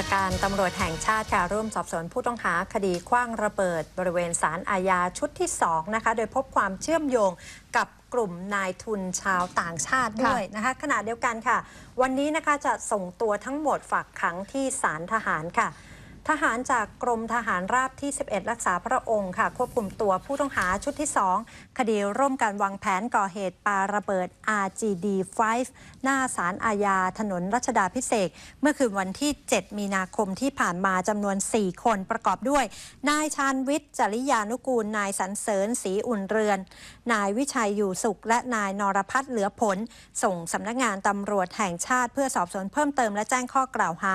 าการตำรวจแห่งชาติค่ะร่วมสอบสวนผู้ต้องหาคดีคว้างระเบิด บริเวณศาลอาญาชุดที่ 2 นะคะ โดยพบความเชื่อมโยงกับกลุ่มนายทุนชาวต่างชาติด้วยนะคะขณะเดียวกันค่ะ วันนี้นะคะจะส่งตัวทั้งหมดฝากขังที่ศาลทหารค่ะ ทหารจากกรมทหารราบที่ 11 รักษาพระองค์ค่ะ ควบคุมตัวผู้ต้องหาชุดที่ 2 คดีร่วมกันวางแผนก่อเหตุปาระเบิด RGD5 หน้าศาลอาญาถนนรัชดาพิเศษเมื่อคืนวันที่ 7 มีนาคมที่ผ่านมาจำนวน 4 คนประกอบด้วย นายชาญวิทย์จริยานุกูล นายสันเสริญศรีอุ่นเรือน นายวิชัยอยู่สุข และนายนรพัฒน์เหลือผล ส่งสำนักงานตำรวจแห่งชาติเพื่อสอบสวนเพิ่มเติมและแจ้งข้อกล่าวหา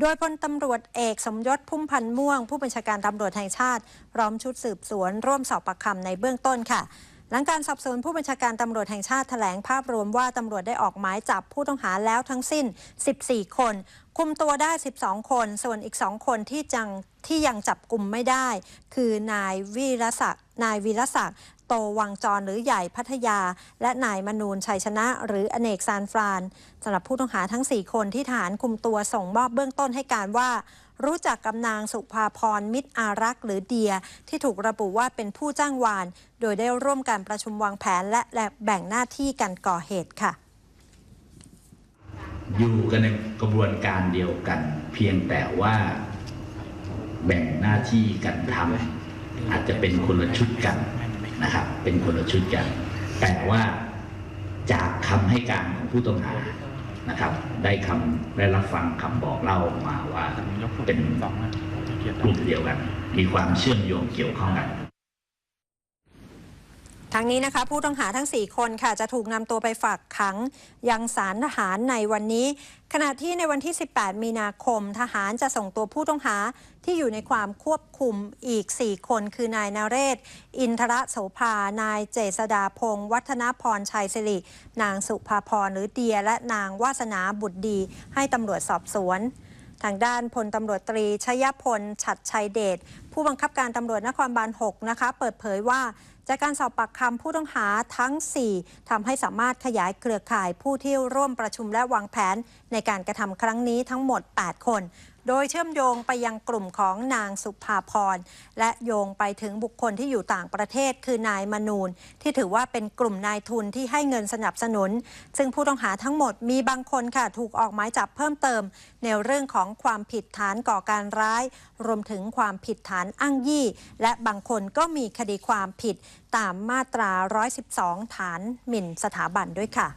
โดยพลตำรวจเอกสมยศพุ่มพันธ์ม่วง ผู้บัญชาการตำรวจแห่งชาติพร้อมชุดสืบสวน ร่วมสอบปากคำในเบื้องต้นค่ะ หลังการสอบสวนผู้บัญชาการตำรวจแห่งชาติแถลงภาพรวมว่าตำรวจได้ออกหมายจับผู้ต้องหาแล้วทั้งสิ้น 14 คน คุมตัวได้ 12 คน ส่วนอีก 2 คนที่จังที่ยังจับกลุ่มไม่ได้ คือนายวีรศักดิ์นายวีรศักดิ์โตวังจรหรือใหญ่พัทยา และนายมนูนชัยชนะ หรืออเนกซานฟรานสำหรับผู้ต้องหาทั้ง 4 คนที่ทหารคุมตัวส่งมอบเบื้องต้นให้การว่า รู้จักกำนางสุภาพรมิตรอารักษ์หรือเดีย ที่ถูกระบุว่าเป็นผู้จ้างวาน โดยได้ร่วมการประชุมวางแผนและและแบ่งหน้าที่กันก่อเหตุค่ะ อยู่กันในกระบวนการเดียวกัน เพียงแต่ว่าแบ่งหน้าที่กันทำอาจจะเป็นคนละชุดกันนะครับ เป็นคนละชุดกัน แต่ว่าจากคำให้การของผู้ต้องหา นะครับ ได้คำได้รับฟังคำบอกเล่ามาว่าเป็นกลุ่มเดียวกัน มีความเชื่อมโยงเกี่ยวข้องกัน ทั้งนี้นะคะผู้ต้องหาทั้ง 4 คนค่ะจะถูกนำตัวไปฝากขัง ยังศาลทหารในวันนี้ ขณะที่ในวันที่ 18 มีนาคม ทหารจะส่งตัวผู้ต้องหาที่อยู่ในความควบคุมอีก 4 คน คือนายนาเรศ อินทรโสภานายเจษดาพงศ์วัฒนพรชัยสิริ นางสุภาพรหรือเดีย และนางวาสนาบุตรดี ให้ตำรวจสอบสวนทางด้านพลตำรวจตรีชยพล ฉัดชัยเดชผู้บังคับการตำรวจนครบาล 6 นะคะ เปิดเผยว่าจากการสอบปากคำผู้ต้องหาทั้ง 4ทำให้สามารถขยายเครือข่ายผู้ที่ร่วมประชุมและวางแผนในการกระทำครั้งนี้ทั้งหมด 8 คน โดยเชื่อมโยงไปยังกลุ่มของนางสุภาพร และโยงไปถึงบุคคลที่อยู่ต่างประเทศ คือนายมนูนที่ถือว่าเป็นกลุ่มนายทุนที่ให้เงินสนับสนุน ซึ่งผู้ต้องหาทั้งหมดมีบางคนค่ะถูกออกหมายจับเพิ่มเติม ในเรื่องของความผิดฐานก่อการร้าย รวมถึงความผิดฐานานอ้างยี่ และบางคนก็มีคดีความผิดตามมาตรา 112 ฐานหมิ่นสถาบันด้วยค่ะ